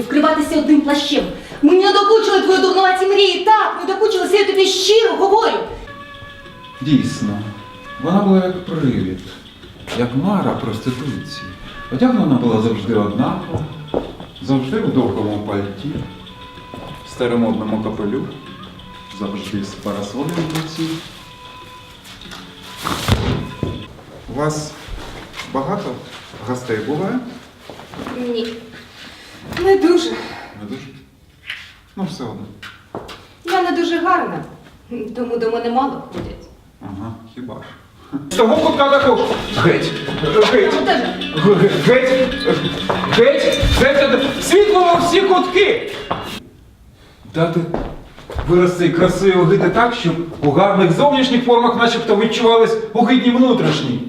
вкриватися одним плащем. Мені надокучили твої дурнуваті мрії, так, надокучили, це я тобі щиро говорю. Дійсно, вона була як привід, як мара проституції. Одягнена була завжди однакова, завжди у довгому пальті, в старомодному капелюху, завжди з парасолем в руці. У вас багато гостей буває? Ні. Не дуже. Не дуже. Ну, все одно. Я не дуже гарна, тому до мене мало ходять. Ага, хіба ж. З того кутка також. Геть. Геть. Ну, Геть. Геть. Геть. Світло во всі кутки. Дати вирости красиві огиди так, щоб у гарних зовнішніх формах начебто відчувались огидні внутрішні.